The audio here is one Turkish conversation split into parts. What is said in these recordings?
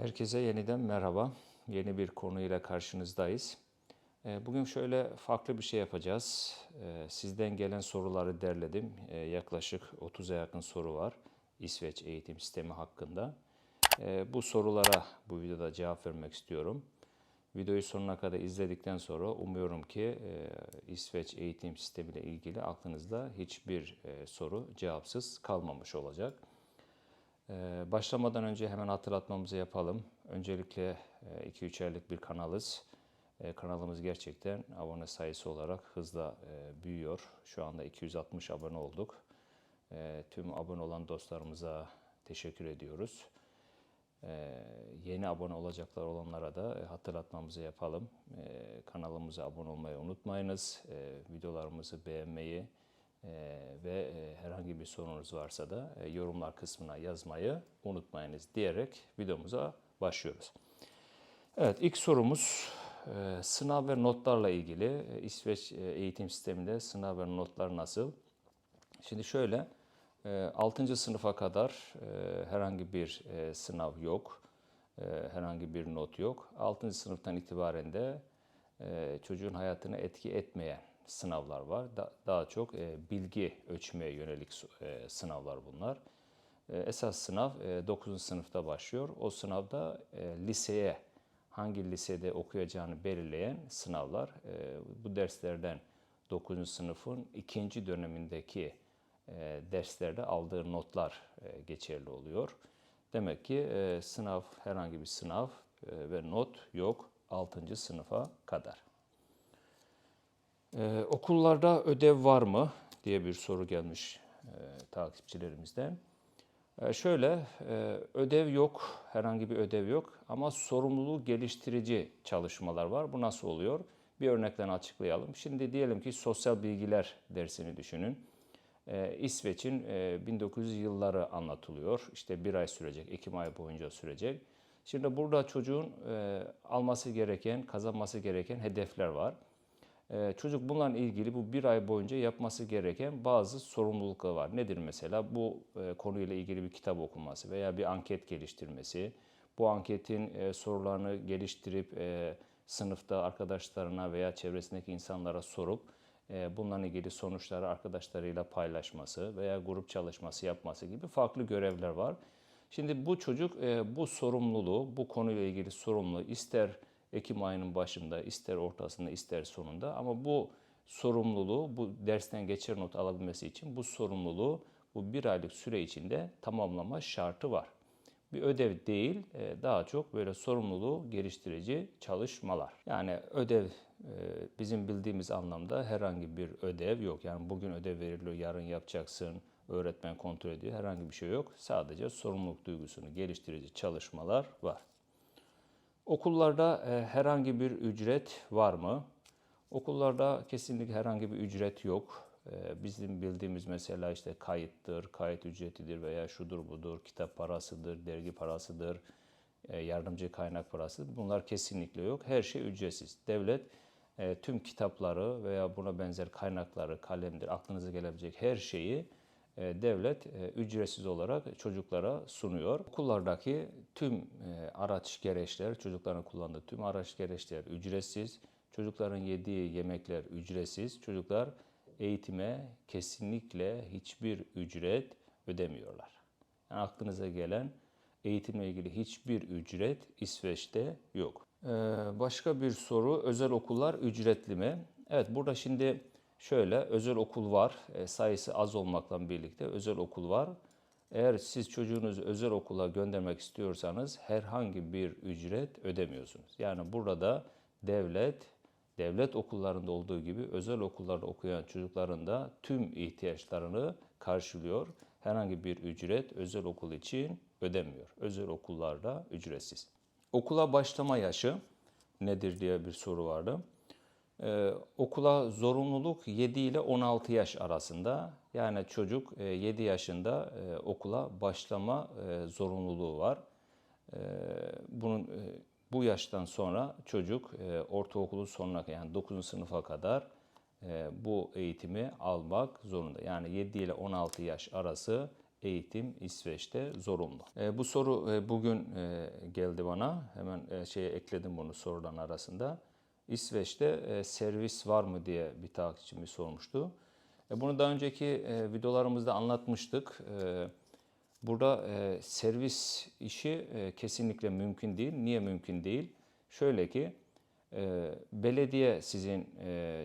Herkese yeniden merhaba. Yeni bir konuyla karşınızdayız. Ee, Bugün şöyle farklı bir şey yapacağız. Ee, Sizden gelen soruları derledim. Ee, Yaklaşık 30'a yakın soru var İsveç eğitim sistemi hakkında. Bu sorulara bu videoda cevap vermek istiyorum. Videoyu sonuna kadar izledikten sonra umuyorum ki e, İsveç eğitim sistemiyle ilgili aklınızda hiçbir e, soru cevapsız kalmamış olacak. Ee, Başlamadan önce hemen hatırlatmamızı yapalım. Öncelikle 2-3 aylık bir kanalız. Ee, Kanalımız gerçekten abone sayısı olarak hızla e, büyüyor. Şu anda 260 abone olduk. Ee, Tüm abone olan dostlarımıza teşekkür ediyoruz. Yeni abone olacaklar olanlara da e, hatırlatmamızı yapalım. Kanalımıza abone olmayı unutmayınız. Videolarımızı beğenmeyi, ve e, herhangi bir sorunuz varsa da e, yorumlar kısmına yazmayı unutmayınız diyerek videomuza başlıyoruz. Evet ilk sorumuz e, sınav ve notlarla ilgili. İsveç eğitim sisteminde sınav ve notlar nasıl? Şimdi şöyle 6. sınıfa kadar herhangi bir sınav yok. Herhangi bir not yok. 6. sınıftan itibaren de çocuğun hayatına etki etmeyen sınavlar var. Da- Daha çok e, bilgi ölçmeye yönelik e, sınavlar bunlar. E, Esas sınav 9. sınıfta başlıyor. O sınavda e, liseye, hangi lisede okuyacağını belirleyen sınavlar. E, Bu derslerden 9. sınıfın ikinci dönemindeki e, derslerde aldığı notlar e, geçerli oluyor. Demek ki e, sınav, herhangi bir sınav e, ve not yok 6. sınıfa kadar. Ee, okullarda ödev var mı diye bir soru gelmiş e, takipçilerimizden. Ee, şöyle, e, ödev yok, herhangi bir ödev yok ama sorumluluğu geliştirici çalışmalar var. Bu nasıl oluyor? Bir örnekten açıklayalım. Şimdi diyelim ki sosyal bilgiler dersini düşünün. Ee, İsveç'in e, 1900 yılları anlatılıyor. İşte bir ay sürecek, Ekim ayı boyunca sürecek. Şimdi burada çocuğun e, alması gereken, kazanması gereken hedefler var. Ee, Çocuk bunlarla ilgili bu bir ay boyunca yapması gereken bazı sorumluluklar var. Nedir mesela? Bu e, konuyla ilgili bir kitap okuması veya bir anket geliştirmesi. Bu anketin e, sorularını geliştirip e, sınıfta arkadaşlarına veya çevresindeki insanlara sorup bunlarla ilgili sonuçları arkadaşlarıyla paylaşması veya grup çalışması yapması gibi farklı görevler var. Şimdi bu çocuk bu sorumluluğu, bu konuyla ilgili sorumluluğu ister Ekim ayının başında, ister ortasında, ister sonunda ama bu sorumluluğu, bu dersten geçer not alabilmesi için bu sorumluluğu bu bir aylık süre içinde tamamlama şartı var. Bir ödev değil, e, daha çok böyle sorumluluğu geliştirici çalışmalar. Yani ödev e, bizim bildiğimiz anlamda herhangi bir ödev yok. Yani bugün ödev veriliyor, yarın yapacaksın, öğretmen kontrol ediyor. Herhangi bir şey yok. Sadece sorumluluk duygusunu geliştirici çalışmalar var. Okullarda e, herhangi bir ücret var mı? Okullarda kesinlikle herhangi bir ücret yok. E, bizim bildiğimiz mesela işte kayıttır, kayıt ücretidir veya şudur budur, kitap parasıdır, dergi parasıdır, e, yardımcı kaynak parası. Bunlar kesinlikle yok. Her şey ücretsiz. Devlet tüm kitapları veya buna benzer kaynakları, kalemdir, aklınıza gelebilecek her şeyi devlet e, ücretsiz olarak çocuklara sunuyor. Okullardaki tüm e, araç gereçler, çocukların kullandığı tüm araç gereçler ücretsiz. Çocukların yediği yemekler ücretsiz. Çocuklar eğitime kesinlikle hiçbir ücret ödemiyorlar. Yani aklınıza gelen eğitimle ilgili hiçbir ücret İsveç'te yok. Ee, başka bir soru, özel okullar ücretli mi? Evet, burada şimdi şöyle özel okul var, e, sayısı az olmakla birlikte özel okul var. Eğer siz çocuğunuzu özel okula göndermek istiyorsanız herhangi bir ücret ödemiyorsunuz. Yani burada devlet, devlet okullarında olduğu gibi özel okullarda okuyan çocukların da tüm ihtiyaçlarını karşılıyor. Herhangi bir ücret özel okul için ödemiyor. Özel okullarda ücretsiz. Okula başlama yaşı nedir diye bir soru vardı. Ee, okula zorunluluk 7 ile 16 yaş arasında. Yani çocuk e, 7 yaşında e, okula başlama e, zorunluluğu var. E, bunun e, bu yaştan sonra çocuk e, ortaokulun sonuna yani 9. sınıfa kadar e, bu eğitimi almak zorunda. Yani 7 ile 16 yaş arası eğitim İsveç'te zorunlu. E, bu soru e, bugün e, geldi bana. Hemen e, şeye ekledim bunu soruların arasında. İsveç'te e, servis var mı diye bir takipçimiz sormuştu. E, bunu daha önceki e, videolarımızda anlatmıştık. Burada servis işi kesinlikle mümkün değil. Niye mümkün değil? Şöyle ki belediye sizin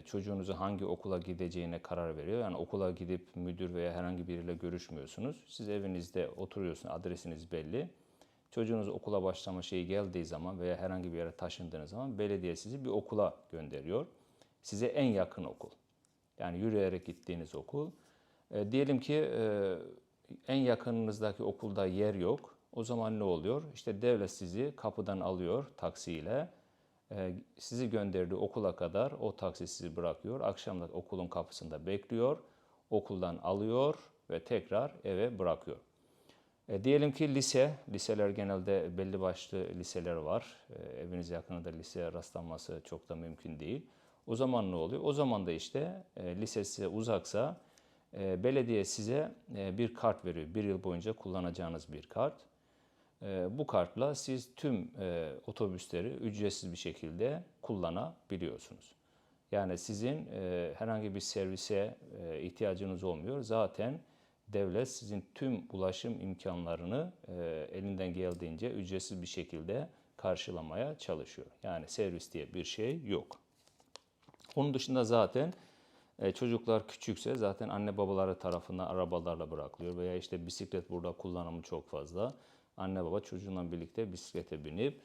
çocuğunuzun hangi okula gideceğine karar veriyor. Yani okula gidip müdür veya herhangi biriyle görüşmüyorsunuz. Siz evinizde oturuyorsunuz, adresiniz belli. Çocuğunuz okula başlama şeyi geldiği zaman veya herhangi bir yere taşındığınız zaman belediye sizi bir okula gönderiyor. Size en yakın okul. Yani yürüyerek gittiğiniz okul. E, diyelim ki e, en yakınınızdaki okulda yer yok. O zaman ne oluyor? İşte devlet sizi kapıdan alıyor taksiyle. E, sizi gönderdiği okula kadar o taksi sizi bırakıyor. Akşam da okulun kapısında bekliyor. Okuldan alıyor ve tekrar eve bırakıyor. E, diyelim ki lise, liseler genelde belli başlı liseler var. E, eviniz yakınında liseye rastlanması çok da mümkün değil. O zaman ne oluyor? O zaman da işte e, lise uzaksa e, belediye size e, bir kart veriyor. Bir yıl boyunca kullanacağınız bir kart. E, bu kartla siz tüm e, otobüsleri ücretsiz bir şekilde kullanabiliyorsunuz. Yani sizin e, herhangi bir servise e, ihtiyacınız olmuyor. Zaten devlet sizin tüm ulaşım imkanlarını e, elinden geldiğince ücretsiz bir şekilde karşılamaya çalışıyor. Yani servis diye bir şey yok. Onun dışında zaten e, çocuklar küçükse zaten anne babaları tarafından arabalarla bırakılıyor veya işte bisiklet burada kullanımı çok fazla. Anne baba çocuğunla birlikte bisiklete binip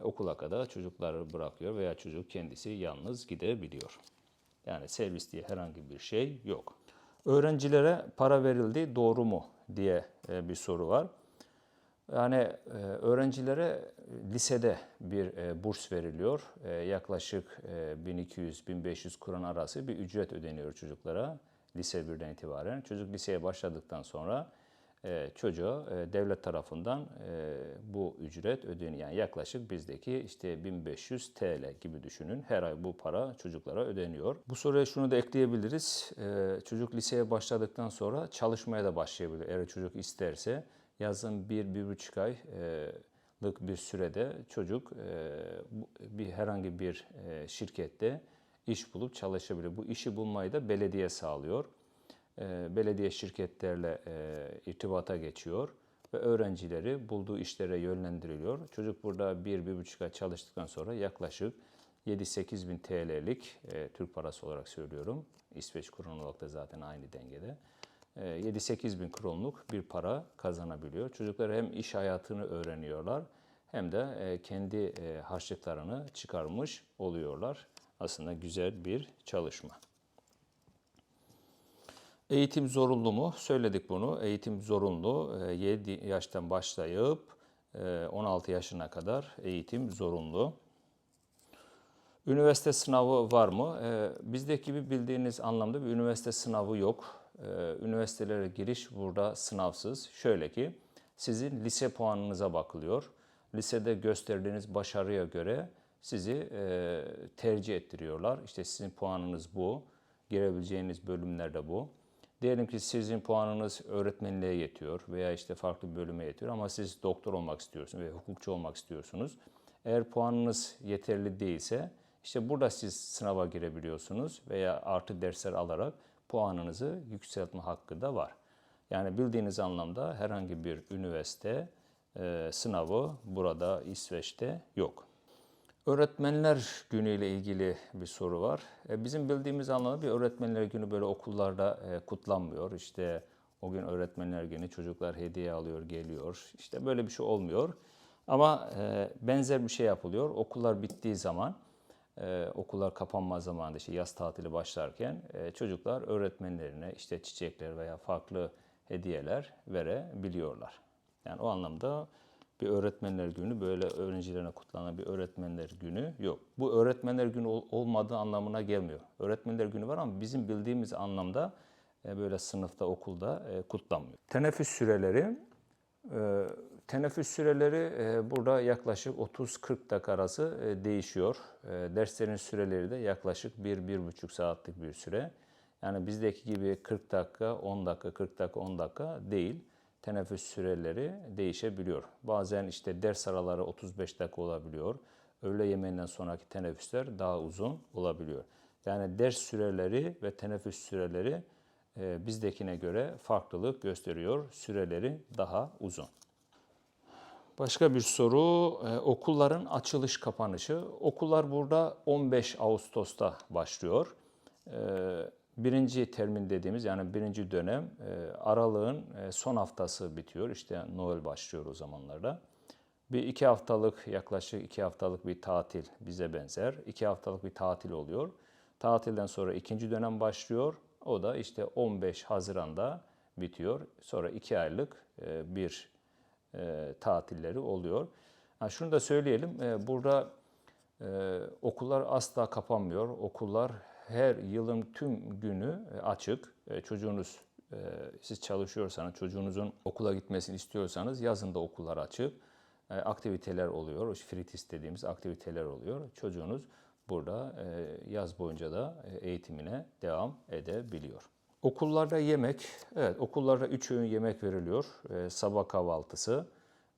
e, okula kadar çocukları bırakıyor veya çocuk kendisi yalnız gidebiliyor. Yani servis diye herhangi bir şey yok. Öğrencilere para verildi doğru mu diye e, bir soru var. Yani e, öğrencilere lisede bir e, burs veriliyor. E, yaklaşık e, 1200-1500 kuran arası bir ücret ödeniyor çocuklara lise 1'den itibaren. Çocuk liseye başladıktan sonra e, çocuğa e, devlet tarafından e, bu ücret ödeniyor. Yani yaklaşık bizdeki işte 1500 TL gibi düşünün. Her ay bu para çocuklara ödeniyor. Bu soruya şunu da ekleyebiliriz. Çocuk liseye başladıktan sonra çalışmaya da başlayabilir. Eğer çocuk isterse yazın bir, bir buçuk aylık bir sürede çocuk bir herhangi bir şirkette iş bulup çalışabilir. Bu işi bulmayı da belediye sağlıyor. Belediye şirketlerle irtibata geçiyor ve öğrencileri bulduğu işlere yönlendiriliyor. Çocuk burada bir, bir buçuk ay çalıştıktan sonra yaklaşık 7-8 bin TL'lik Türk parası olarak söylüyorum. İsveç kurunu olarak da zaten aynı dengede. 7-8 bin kronluk bir para kazanabiliyor. Çocuklar hem iş hayatını öğreniyorlar hem de kendi harçlıklarını çıkarmış oluyorlar. Aslında güzel bir çalışma. Eğitim zorunlu mu? Söyledik bunu. Eğitim zorunlu. 7 yaştan başlayıp 16 yaşına kadar eğitim zorunlu. Üniversite sınavı var mı? Bizdeki gibi bildiğiniz anlamda bir üniversite sınavı yok. Üniversitelere giriş burada sınavsız. Şöyle ki sizin lise puanınıza bakılıyor. Lisede gösterdiğiniz başarıya göre sizi tercih ettiriyorlar. İşte sizin puanınız bu. Girebileceğiniz bölümler de bu. Diyelim ki sizin puanınız öğretmenliğe yetiyor veya işte farklı bir bölüme yetiyor ama siz doktor olmak istiyorsunuz veya hukukçu olmak istiyorsunuz. Eğer puanınız yeterli değilse işte burada siz sınava girebiliyorsunuz veya artı dersler alarak puanınızı yükseltme hakkı da var. Yani bildiğiniz anlamda herhangi bir üniversite e, sınavı burada İsveç'te yok. Öğretmenler Günü ile ilgili bir soru var. E, bizim bildiğimiz anlamda bir öğretmenler günü böyle okullarda e, kutlanmıyor. İşte o gün öğretmenler günü çocuklar hediye alıyor, geliyor. İşte böyle bir şey olmuyor. Ama e, benzer bir şey yapılıyor. Okullar bittiği zaman, okullar kapanma zamanında işte yaz tatili başlarken çocuklar öğretmenlerine işte çiçekler veya farklı hediyeler verebiliyorlar. Yani o anlamda bir öğretmenler günü böyle öğrencilerine kutlanan bir öğretmenler günü yok. Bu öğretmenler günü olmadığı anlamına gelmiyor. Öğretmenler günü var ama bizim bildiğimiz anlamda e, böyle sınıfta, okulda e, kutlanmıyor. Teneffüs süreleri e, Teneffüs süreleri burada yaklaşık 30-40 dakika arası değişiyor. Derslerin süreleri de yaklaşık 1-1,5 saatlik bir süre. Yani bizdeki gibi 40 dakika, 10 dakika, 40 dakika, 10 dakika değil. Teneffüs süreleri değişebiliyor. Bazen işte ders araları 35 dakika olabiliyor. Öğle yemeğinden sonraki teneffüsler daha uzun olabiliyor. Yani ders süreleri ve teneffüs süreleri e, bizdekine göre farklılık gösteriyor. Süreleri daha uzun. Başka bir soru, e, okulların açılış kapanışı. Okullar burada 15 Ağustos'ta başlıyor. E, birinci termin dediğimiz yani birinci dönem e, aralığın e, son haftası bitiyor. İşte Noel başlıyor o zamanlarda. Bir iki haftalık yaklaşık iki haftalık bir tatil bize benzer. İki haftalık bir tatil oluyor. Tatilden sonra ikinci dönem başlıyor. O da işte 15 Haziran'da bitiyor. Sonra iki aylık e, bir tatilleri oluyor. Ha, şunu da söyleyelim. burada e, okullar asla kapanmıyor. Okullar her yılın tüm günü e, açık. E, çocuğunuz e, siz çalışıyorsanız, çocuğunuzun okula gitmesini istiyorsanız yazın da okullar açık. Aktiviteler oluyor. Fritis dediğimiz aktiviteler oluyor. Çocuğunuz burada yaz boyunca da eğitimine devam edebiliyor. Okullarda yemek, evet okullarda üç öğün yemek veriliyor. Sabah kahvaltısı,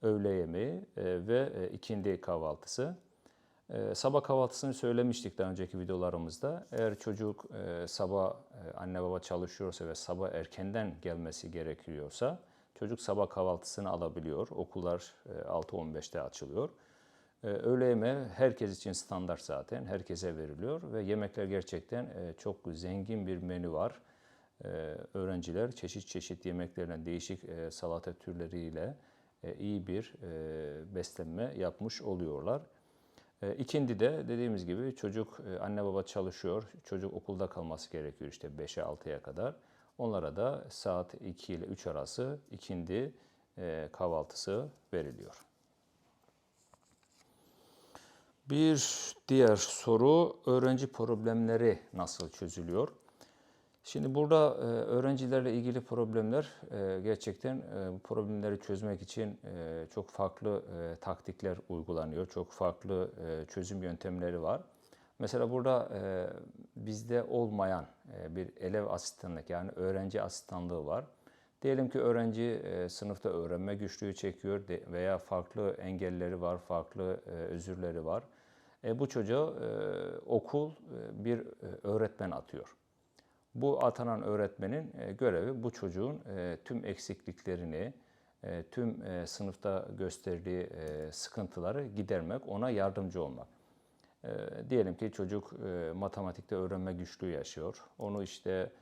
öğle yemeği ve ikindi kahvaltısı. E, sabah kahvaltısını söylemiştik daha önceki videolarımızda. Eğer çocuk e, sabah e, anne baba çalışıyorsa ve sabah erkenden gelmesi gerekiyorsa çocuk sabah kahvaltısını alabiliyor. Okullar e, 6-15'te açılıyor. E, öğle yemeği herkes için standart zaten. Herkese veriliyor ve yemekler gerçekten çok zengin bir menü var. Öğrenciler çeşit çeşit yemeklerle, değişik e, salata türleriyle iyi bir beslenme yapmış oluyorlar. E, İkindi de dediğimiz gibi çocuk e, anne baba çalışıyor. Çocuk okulda kalması gerekiyor işte 5'e 6'ya kadar. Onlara da saat 2 ile 3 arası ikindi e, kahvaltısı veriliyor. Bir diğer soru öğrenci problemleri nasıl çözülüyor? Şimdi burada e, öğrencilerle ilgili problemler e, gerçekten e, bu problemleri çözmek için çok farklı taktikler uygulanıyor. Çok farklı çözüm yöntemleri var. Mesela burada bizde olmayan bir elev asistanlık yani öğrenci asistanlığı var. Diyelim ki öğrenci sınıfta öğrenme güçlüğü çekiyor veya farklı engelleri var, farklı özürleri var. Bu çocuğa okul bir öğretmen atıyor. Bu atanan öğretmenin e, görevi bu çocuğun e, tüm eksikliklerini, e, tüm sınıfta gösterdiği sıkıntıları gidermek, ona yardımcı olmak. Diyelim ki çocuk matematikte öğrenme güçlüğü yaşıyor. Onu işte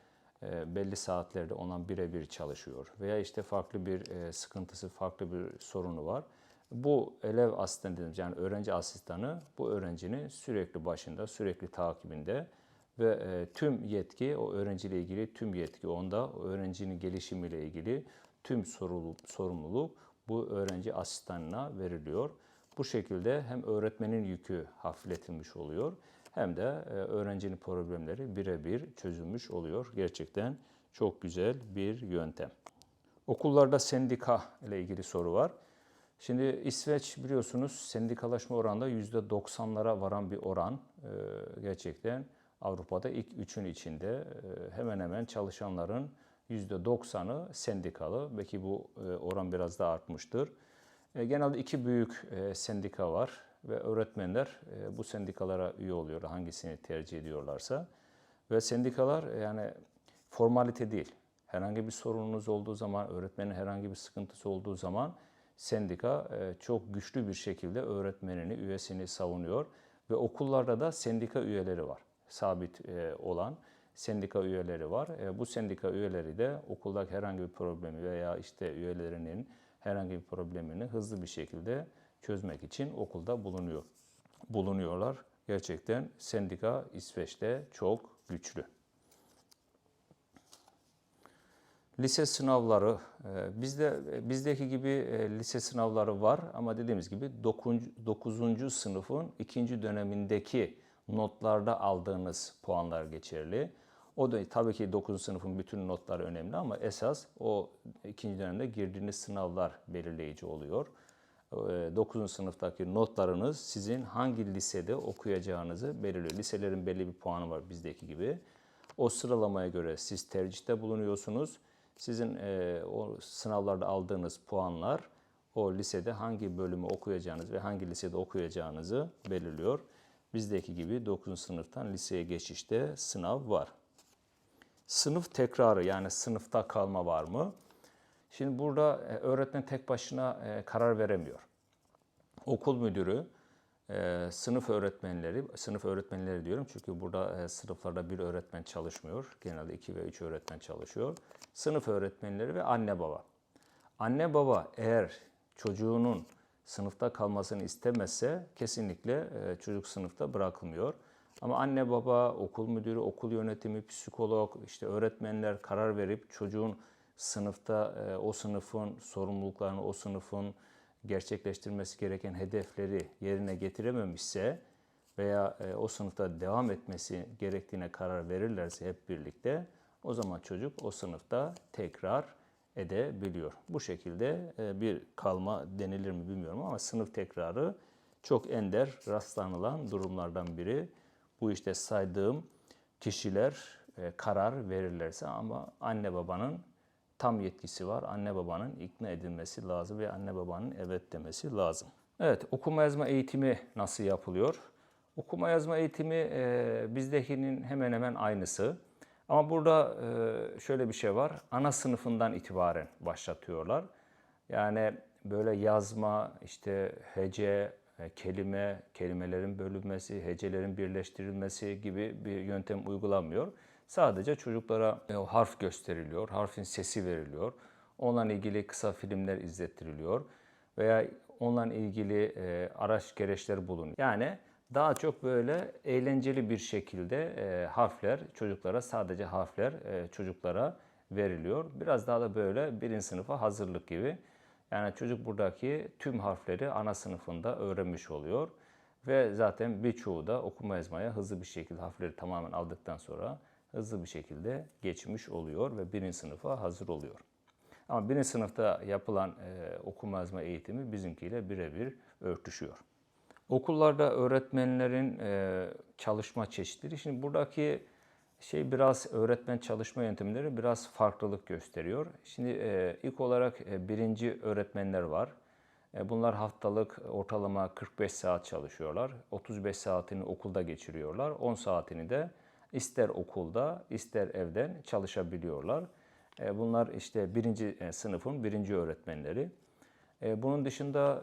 belli saatlerde ona birebir çalışıyor veya işte farklı bir sıkıntısı, farklı bir sorunu var. Bu elev asistanı dediğimiz yani öğrenci asistanı bu öğrencinin sürekli başında, sürekli takibinde ve e, tüm yetki o öğrenciyle ilgili tüm yetki onda, o öğrencinin gelişimiyle ilgili tüm sorumluluk, bu öğrenci asistanına veriliyor. Bu şekilde hem öğretmenin yükü hafifletilmiş oluyor hem de e, öğrencinin problemleri birebir çözülmüş oluyor. Gerçekten çok güzel bir yöntem. Okullarda sendika ile ilgili soru var. Şimdi İsveç biliyorsunuz sendikalaşma oranında %90'lara varan bir oran. Ee, gerçekten Avrupa'da ilk üçün içinde e, hemen hemen çalışanların %90'ı sendikalı. Belki bu e, oran biraz daha artmıştır. E, genelde iki büyük sendika var ve öğretmenler bu sendikalara üye oluyor hangisini tercih ediyorlarsa. Ve sendikalar yani formalite değil. Herhangi bir sorununuz olduğu zaman, öğretmenin herhangi bir sıkıntısı olduğu zaman sendika çok güçlü bir şekilde öğretmenini, üyesini savunuyor ve okullarda da sendika üyeleri var sabit olan sendika üyeleri var. Bu sendika üyeleri de okuldaki herhangi bir problemi veya işte üyelerinin herhangi bir problemini hızlı bir şekilde çözmek için okulda bulunuyor. Bulunuyorlar. Gerçekten sendika İsveç'te çok güçlü. Lise sınavları bizde bizdeki gibi lise sınavları var ama dediğimiz gibi 9. sınıfın ikinci dönemindeki notlarda aldığınız puanlar geçerli. O da tabii ki 9. sınıfın bütün notları önemli ama esas o ikinci dönemde girdiğiniz sınavlar belirleyici oluyor. 9. sınıftaki notlarınız sizin hangi lisede okuyacağınızı belirliyor. Liselerin belli bir puanı var bizdeki gibi. O sıralamaya göre siz tercihte bulunuyorsunuz. Sizin e, o sınavlarda aldığınız puanlar o lisede hangi bölümü okuyacağınız ve hangi lisede okuyacağınızı belirliyor. Bizdeki gibi 9. sınıftan liseye geçişte sınav var. Sınıf tekrarı yani sınıfta kalma var mı? Şimdi burada e, öğretmen tek başına e, karar veremiyor. Okul müdürü, e, sınıf öğretmenleri, sınıf öğretmenleri diyorum çünkü burada sınıflarda bir öğretmen çalışmıyor. Genelde iki ve üç öğretmen çalışıyor. Sınıf öğretmenleri ve anne baba. Anne baba eğer çocuğunun sınıfta kalmasını istemezse kesinlikle e, çocuk sınıfta bırakılmıyor. Ama anne baba, okul müdürü, okul yönetimi, psikolog, işte öğretmenler karar verip çocuğun sınıfta e, o sınıfın sorumluluklarını, o sınıfın gerçekleştirmesi gereken hedefleri yerine getirememişse veya e, o sınıfta devam etmesi gerektiğine karar verirlerse hep birlikte o zaman çocuk o sınıfta tekrar edebiliyor. Bu şekilde e, bir kalma denilir mi bilmiyorum ama sınıf tekrarı çok ender rastlanılan durumlardan biri. Bu işte saydığım kişiler e, karar verirlerse ama anne babanın tam yetkisi var. Anne babanın ikna edilmesi lazım ve anne babanın evet demesi lazım. Evet, okuma yazma eğitimi nasıl yapılıyor? Okuma yazma eğitimi e, bizdekinin hemen hemen aynısı. Ama burada şöyle bir şey var. Ana sınıfından itibaren başlatıyorlar. Yani böyle yazma, işte hece, e, kelime, kelimelerin bölünmesi, hecelerin birleştirilmesi gibi bir yöntem uygulanmıyor. Sadece çocuklara e, harf gösteriliyor, harfin sesi veriliyor. Onunla ilgili kısa filmler izlettiriliyor veya onunla ilgili e, araç gereçler bulunuyor. Yani daha çok böyle eğlenceli bir şekilde e, harfler çocuklara sadece harfler e, çocuklara veriliyor. Biraz daha da böyle birinci sınıfa hazırlık gibi. Yani çocuk buradaki tüm harfleri ana sınıfında öğrenmiş oluyor. Ve zaten birçoğu da okuma yazmaya hızlı bir şekilde harfleri tamamen aldıktan sonra hızlı bir şekilde geçmiş oluyor ve birinci sınıfa hazır oluyor. Ama birinci sınıfta yapılan e, okuma yazma eğitimi bizimkiyle birebir örtüşüyor. Okullarda öğretmenlerin e, çalışma çeşitleri. Şimdi buradaki şey biraz öğretmen çalışma yöntemleri biraz farklılık gösteriyor. Şimdi e, ilk olarak e, birinci öğretmenler var. Bunlar haftalık ortalama 45 saat çalışıyorlar. 35 saatini okulda geçiriyorlar. 10 saatini de ister okulda ister evden çalışabiliyorlar. Bunlar işte birinci sınıfın birinci öğretmenleri. E, bunun dışında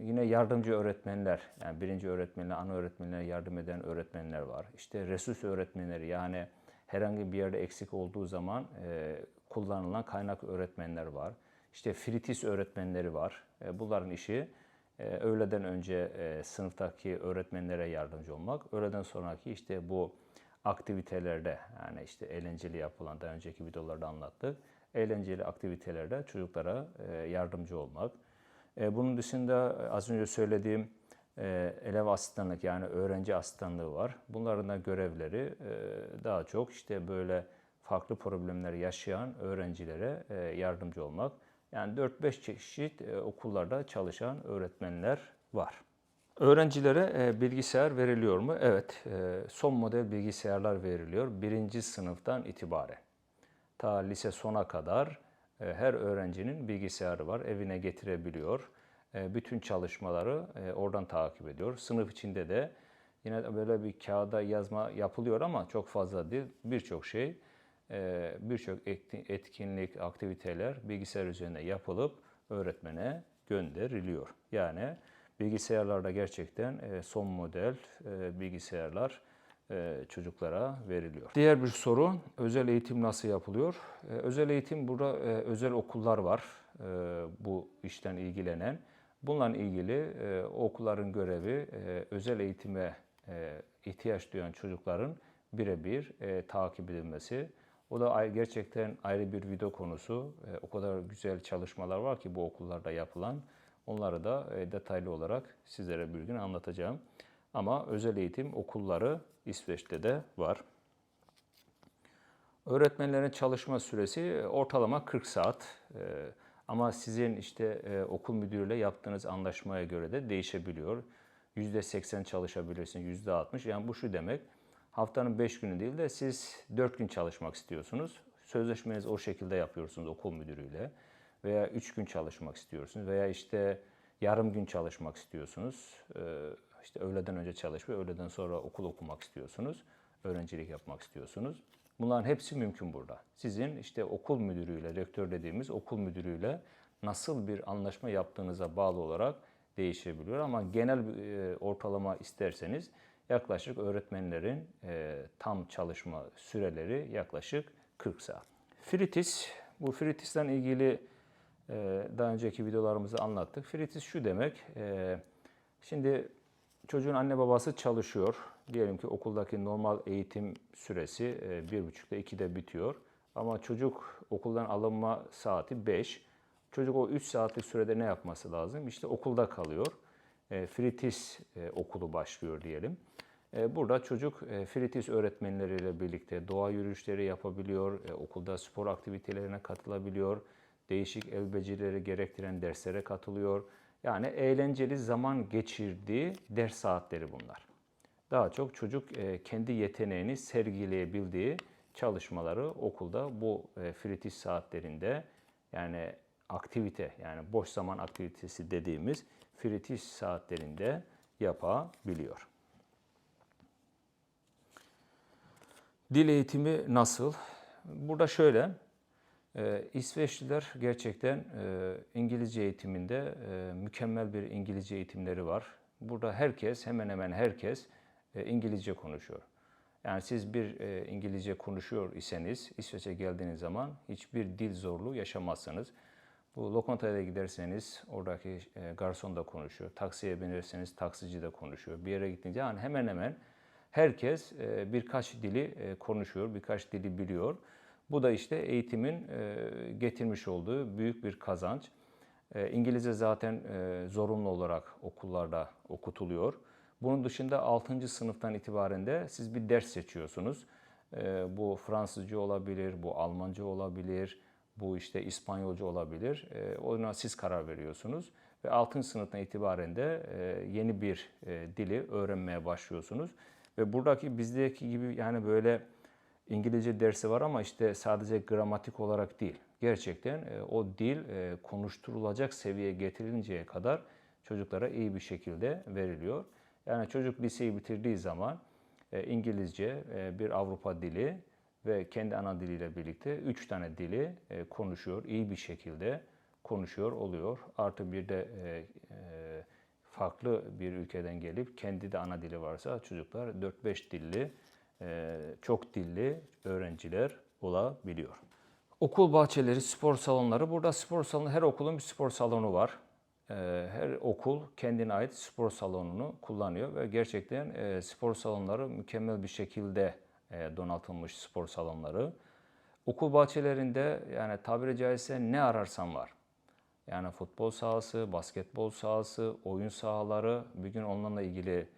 yine yardımcı öğretmenler, yani birinci öğretmenler, ana öğretmenlere yardım eden öğretmenler var. İşte resurs öğretmenleri yani herhangi bir yerde eksik olduğu zaman kullanılan kaynak öğretmenler var. İşte fritis öğretmenleri var. Bunların işi öğleden önce sınıftaki öğretmenlere yardımcı olmak, öğleden sonraki işte bu aktivitelerde yani işte eğlenceli yapılan daha önceki videolarda anlattık. Eğlenceli aktivitelerde çocuklara e, yardımcı olmak. E, bunun dışında az önce söylediğim e, elev asistanlık yani öğrenci asistanlığı var. Bunların da görevleri daha çok işte böyle farklı problemler yaşayan öğrencilere yardımcı olmak. Yani 4-5 çeşit okullarda çalışan öğretmenler var. Öğrencilere e, bilgisayar veriliyor mu? Evet, e, son model bilgisayarlar veriliyor birinci sınıftan itibaren. Ta lise sona kadar e, her öğrencinin bilgisayarı var, evine getirebiliyor. Bütün çalışmaları oradan takip ediyor. Sınıf içinde de yine böyle bir kağıda yazma yapılıyor ama çok fazla değil. Birçok şey, birçok etkinlik, aktiviteler bilgisayar üzerinde yapılıp öğretmene gönderiliyor. Yani Bilgisayarlarda gerçekten e, son model e, bilgisayarlar e, çocuklara veriliyor. Diğer bir soru, özel eğitim nasıl yapılıyor? Özel eğitim burada özel okullar var bu işten ilgilenen. Bununla ilgili okulların görevi özel eğitime ihtiyaç duyan çocukların birebir takip edilmesi. O da gerçekten ayrı bir video konusu. O kadar güzel çalışmalar var ki bu okullarda yapılan. Onları da e, detaylı olarak sizlere bir gün anlatacağım. Ama özel eğitim okulları İsveç'te de var. Öğretmenlerin çalışma süresi e, ortalama 40 saat. E, ama sizin işte okul müdürüyle yaptığınız anlaşmaya göre de değişebiliyor. %80 çalışabilirsiniz, %60. Yani bu şu demek. Haftanın 5 günü değil de siz 4 gün çalışmak istiyorsunuz. Sözleşmenizi o şekilde yapıyorsunuz okul müdürüyle. Veya 3 gün çalışmak istiyorsunuz veya işte yarım gün çalışmak istiyorsunuz. Ee, işte öğleden önce çalışıp öğleden sonra okul okumak istiyorsunuz. Öğrencilik yapmak istiyorsunuz. Bunların hepsi mümkün burada. Sizin işte okul müdürüyle, rektör dediğimiz okul müdürüyle nasıl bir anlaşma yaptığınıza bağlı olarak değişebiliyor. Ama genel bir e, ortalama isterseniz yaklaşık öğretmenlerin e, tam çalışma süreleri yaklaşık 40 saat. Fritis, bu Fritis'ten ilgili daha önceki videolarımızda anlattık. Fritis şu demek, e, şimdi çocuğun anne babası çalışıyor. Diyelim ki okuldaki normal eğitim süresi e, bir buçukta ikide bitiyor. Ama çocuk okuldan alınma saati 5. Çocuk o 3 saatlik sürede ne yapması lazım? İşte okulda kalıyor. E, Fritis e, okulu başlıyor diyelim. E, Burada çocuk e, Fritis öğretmenleriyle birlikte doğa yürüyüşleri yapabiliyor, e, okulda spor aktivitelerine katılabiliyor, değişik el becerileri gerektiren derslere katılıyor. Yani eğlenceli zaman geçirdiği ders saatleri bunlar. Daha çok çocuk e, kendi yeteneğini sergileyebildiği çalışmaları okulda bu e, fritis saatlerinde yani aktivite yani boş zaman aktivitesi dediğimiz fritis saatlerinde yapabiliyor. Dil eğitimi nasıl? Burada şöyle, e, İsveçliler gerçekten e, İngilizce eğitiminde e, mükemmel bir İngilizce eğitimleri var. Burada herkes, hemen hemen herkes e, İngilizce konuşuyor. Yani siz bir İngilizce konuşuyor iseniz İsveç'e geldiğiniz zaman hiçbir dil zorluğu yaşamazsınız. Bu lokantaya giderseniz oradaki garson da konuşuyor. Taksiye binerseniz taksici de konuşuyor. Bir yere gittiğince yani hemen hemen herkes birkaç dili konuşuyor, birkaç dili biliyor. Bu da işte eğitimin e, getirmiş olduğu büyük bir kazanç. E, İngilizce zaten e, zorunlu olarak okullarda okutuluyor. Bunun dışında 6. sınıftan itibaren de siz bir ders seçiyorsunuz. Bu Fransızca olabilir, bu Almanca olabilir, bu işte İspanyolca olabilir. Ona siz karar veriyorsunuz. Ve 6. sınıftan itibaren de yeni bir dili öğrenmeye başlıyorsunuz. Ve buradaki bizdeki gibi yani böyle İngilizce dersi var ama işte sadece gramatik olarak değil. Gerçekten e, o dil e, konuşturulacak seviyeye getirilinceye kadar çocuklara iyi bir şekilde veriliyor. Yani çocuk liseyi bitirdiği zaman e, İngilizce, bir Avrupa dili ve kendi ana diliyle birlikte üç tane dili konuşuyor, iyi bir şekilde konuşuyor oluyor. Artı bir de farklı bir ülkeden gelip kendi de ana dili varsa çocuklar 4-5 dilli, çok dilli öğrenciler olabiliyor. Okul bahçeleri, spor salonları. Burada spor salonu, her okulun bir spor salonu var. E, Her okul kendine ait spor salonunu kullanıyor ve gerçekten e, spor salonları mükemmel bir şekilde e, donatılmış spor salonları. Okul bahçelerinde yani tabiri caizse ne ararsan var. Yani futbol sahası, basketbol sahası, oyun sahaları. Bir gün onlarla ilgili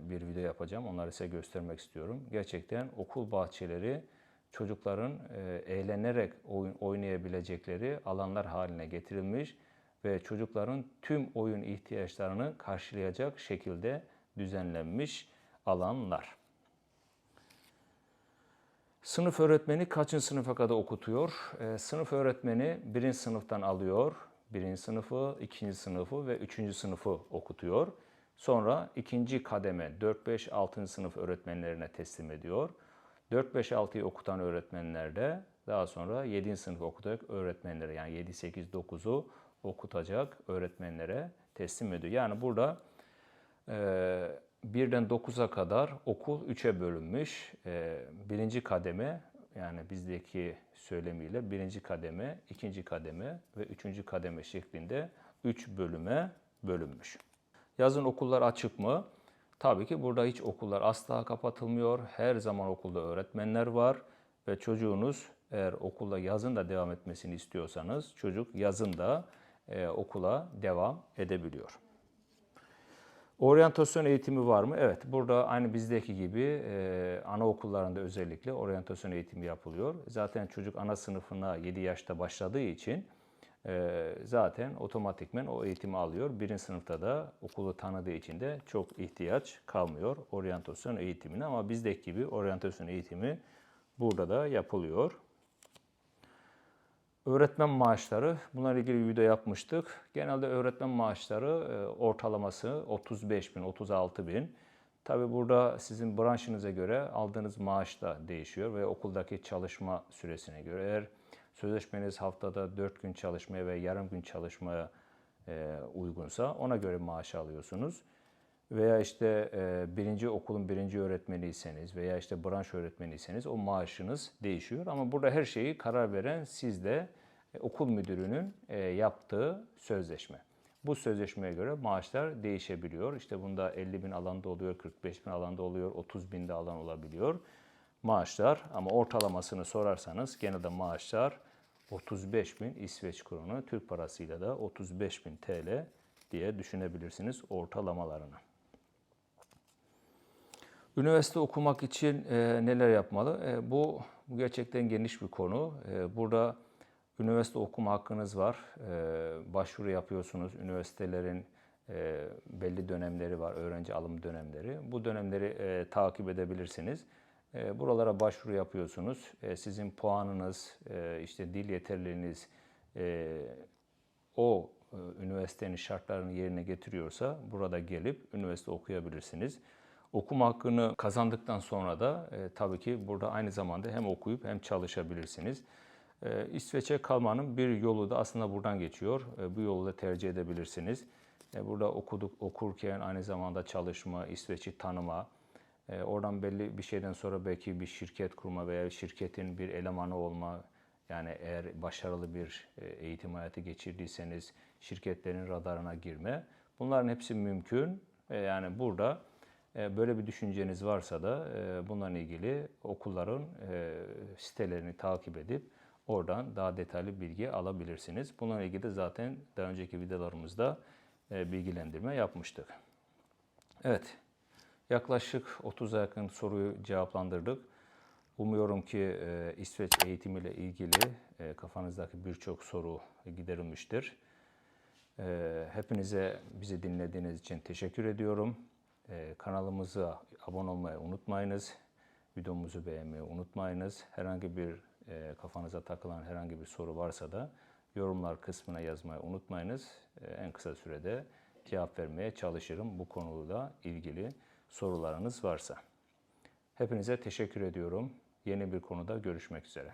bir video yapacağım. Onları size göstermek istiyorum. Gerçekten okul bahçeleri çocukların e, eğlenerek oynayabilecekleri alanlar haline getirilmiş ve çocukların tüm oyun ihtiyaçlarını karşılayacak şekilde düzenlenmiş alanlar. Sınıf öğretmeni kaçıncı sınıfa kadar okutuyor? Ee, sınıf öğretmeni birinci sınıftan alıyor. Birinci sınıfı, ikinci sınıfı ve üçüncü sınıfı okutuyor. Sonra ikinci kademe 4, 5, 6. sınıf öğretmenlerine teslim ediyor. 4, 5, 6'yı okutan öğretmenler de daha sonra 7. sınıf okutacak öğretmenlere yani 7, 8, 9'u okutacak öğretmenlere teslim ediyor. Yani burada e, birden 9'a kadar okul 3'e bölünmüş. E, birinci kademe yani bizdeki söylemiyle birinci kademe, ikinci kademe ve üçüncü kademe şeklinde 3 bölüme bölünmüş. Yazın okullar açık mı? Tabii ki burada hiç okullar asla kapatılmıyor. Her zaman okulda öğretmenler var ve çocuğunuz eğer okulda yazın da devam etmesini istiyorsanız çocuk yazın da e, okula devam edebiliyor. Oryantasyon eğitimi var mı? Evet, burada aynı bizdeki gibi e, anaokullarında özellikle oryantasyon eğitimi yapılıyor. Zaten çocuk ana sınıfına 7 yaşta başladığı için zaten otomatikmen o eğitimi alıyor. Birinci sınıfta da okulu tanıdığı için de çok ihtiyaç kalmıyor oryantasyon eğitimine. Ama bizdeki gibi oryantasyon eğitimi burada da yapılıyor. Öğretmen maaşları, bunlarla ilgili bir video yapmıştık. Genelde öğretmen maaşları e, ortalaması 35 bin, 36 bin. Tabi burada sizin branşınıza göre aldığınız maaş da değişiyor ve okuldaki çalışma süresine göre. Eğer sözleşmeniz haftada 4 gün çalışmaya ve yarım gün çalışmaya e, uygunsa ona göre maaş alıyorsunuz. Veya işte e, birinci okulun birinci öğretmeniyseniz veya işte branş öğretmeniyseniz o maaşınız değişiyor. Ama burada her şeyi karar veren sizde e, okul müdürünün e, yaptığı sözleşme. Bu sözleşmeye göre maaşlar değişebiliyor. İşte bunda 50 bin alanda oluyor, 45 bin alanda oluyor, 30 bin de alan olabiliyor. Maaşlar ama ortalamasını sorarsanız gene de maaşlar 35 bin İsveç kronu, Türk parasıyla da 35 bin TL diye düşünebilirsiniz ortalamalarını. Üniversite okumak için e, neler yapmalı? E, bu, gerçekten geniş bir konu. E, burada üniversite okuma hakkınız var. E, başvuru yapıyorsunuz. Üniversitelerin e, belli dönemleri var, öğrenci alım dönemleri. Bu dönemleri e, takip edebilirsiniz. E, buralara başvuru yapıyorsunuz. E, sizin puanınız, e, işte dil yeterliliğiniz, e, o e, üniversitenin şartlarını yerine getiriyorsa burada gelip üniversite okuyabilirsiniz. Okuma hakkını kazandıktan sonra da e, tabii ki burada aynı zamanda hem okuyup hem çalışabilirsiniz. İsveç'e kalmanın bir yolu da aslında buradan geçiyor. Bu yolu da tercih edebilirsiniz. Burada okuduk okurken aynı zamanda çalışma, İsveç'i tanıma, e, oradan belli bir şeyden sonra belki bir şirket kurma veya şirketin bir elemanı olma, yani eğer başarılı bir e, eğitim hayatı geçirdiyseniz şirketlerin radarına girme. Bunların hepsi mümkün. E, Yani burada böyle bir düşünceniz varsa da bunlarla ilgili okulların sitelerini takip edip oradan daha detaylı bilgi alabilirsiniz. Bununla ilgili de zaten daha önceki videolarımızda bilgilendirme yapmıştık. Evet, yaklaşık 30'a yakın soruyu cevaplandırdık. Umuyorum ki e, İsveç eğitimiyle ilgili e, kafanızdaki birçok soru giderilmiştir. E, hepinize bizi dinlediğiniz için teşekkür ediyorum. E, kanalımıza abone olmayı unutmayınız. Videomuzu beğenmeyi unutmayınız. Herhangi bir e, kafanıza takılan herhangi bir soru varsa da yorumlar kısmına yazmayı unutmayınız. E, en kısa sürede cevap vermeye çalışırım bu konuyla ilgili sorularınız varsa. Hepinize teşekkür ediyorum. Yeni bir konuda görüşmek üzere.